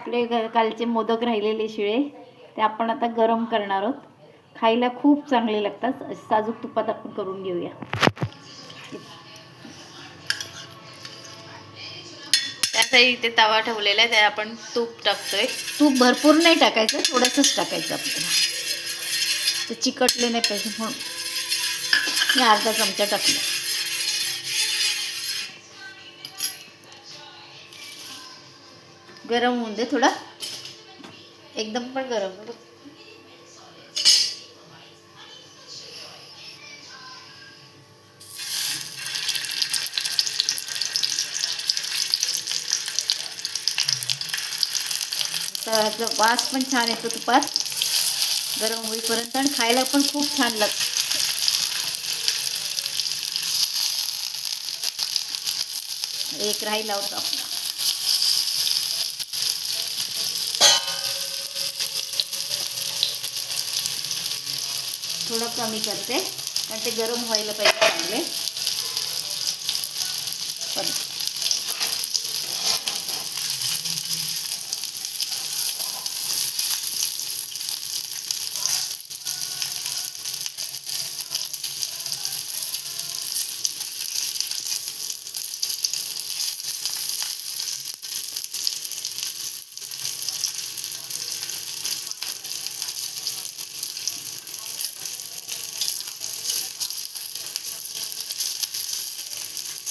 आपले कालचे मोदक राहिलेले शिळे ते आपण आता गरम करणार आहोत. खायला खूप चांगले लागतात. साजूक तुपात आपण करून घेऊया. त्यासाठी इथे तवा ठेवलेला आहे. त्यात आपण तूप टाकतोय. तूप भरपूर नाही टाकायचं. थोडंसंच टाकायचं आपल्याला ते चिकटले नाही पाहिजे म्हणून. मी अर्धा चमचा टाकला. गरम होऊन दे थोडा. एकदम पण गरम नको. तर वास पण छान येतो तुपात. गरम होईपर्यंत आणि खायला पण खूप छान लागतं एक राहिला होता. आपला थोडं कमी करते. कारण ते गरम व्हायला पाहिजे चांगले पण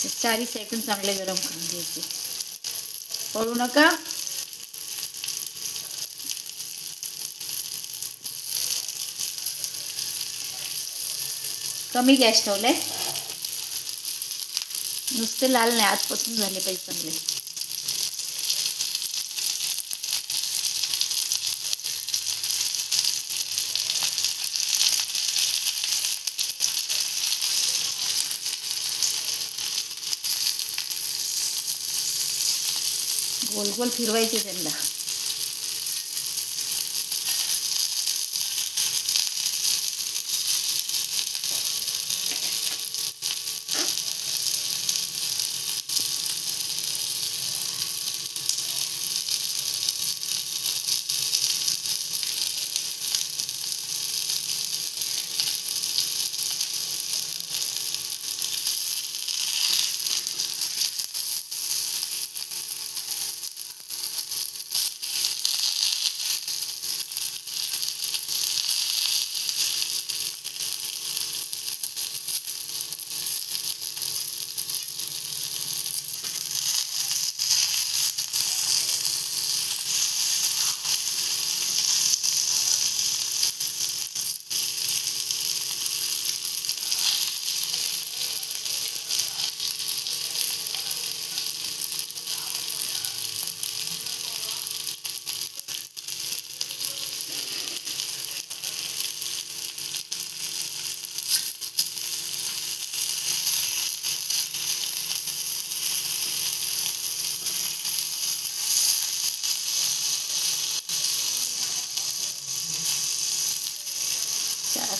चारी साईडून चांगले गरम करून घ्यायचे. पळू नका. कमी गॅस ठेवलाय. नुसते लाल नाही आजपासून झाले पाहिजे चांगले. गोल गोल फिरवायचे त्यांना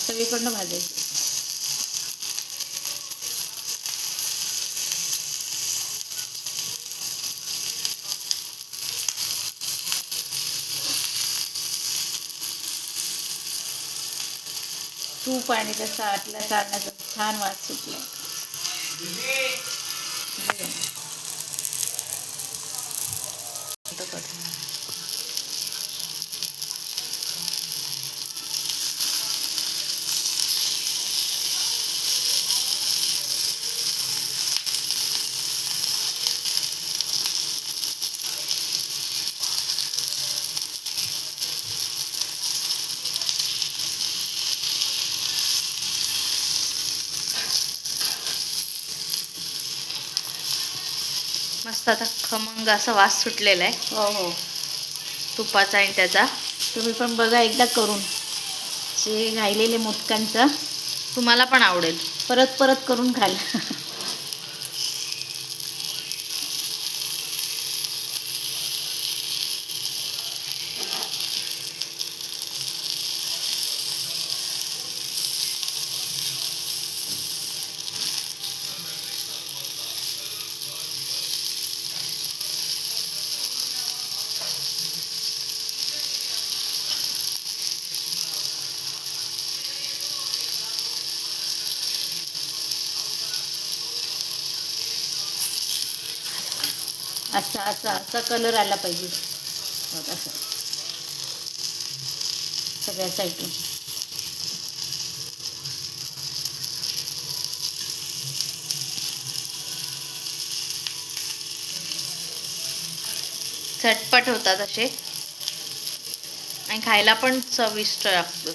सगळीकडनं भाजायचे तूप आणि त्या साठल्या चालण्याचा छान वास सुटला मस्त आता खमंग असा वास सुटलेला आहे. हो हो. तुपाचा आणि त्याचा. तुम्ही पण बघा एकदा करून. जे राहिलेले मोदकांचं. तुम्हाला पण आवडेल. परत परत करून खाल असा असा असा कलर आला पाहिजे. बघ असं. सगळ्या साईडून झटपट होतात असे. आणि खायला पण चविष्ट लागतात.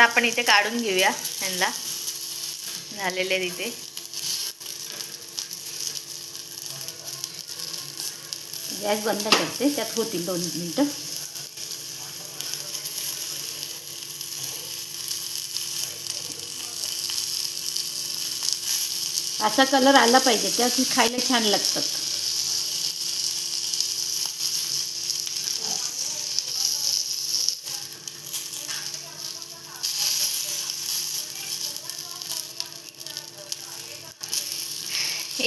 आता आपण इथे काढून घेऊया ह्यांना झालेले तिथे इथे. गॅस बंद करते त्यात होतील दोन मिनटं. असा कलर आला पाहिजे त्यात खायला छान लागतात.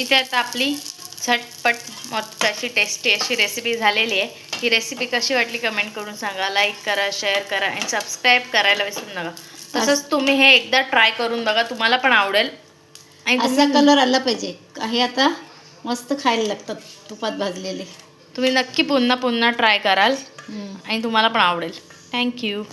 इथे आता आपली झटपट मस्त अशी टेस्टी अशी रेसिपी झालेली आहे. ही रेसिपी कशी वाटली कमेंट करून सांगा. लाईक करा शेअर करा आणि सबस्क्राईब करायला विसरू नका. तसंच तुम्ही हे एकदा ट्राय करून बघा. तुम्हाला पण आवडेल. आणि असा कलर आला पाहिजे. हे आता मस्त खायला लागतात तुपात भाजलेले. तुम्ही नक्की पुन्हा पुन्हा ट्राय कराल. आणि तुम्हाला पण आवडेल. थँक्यू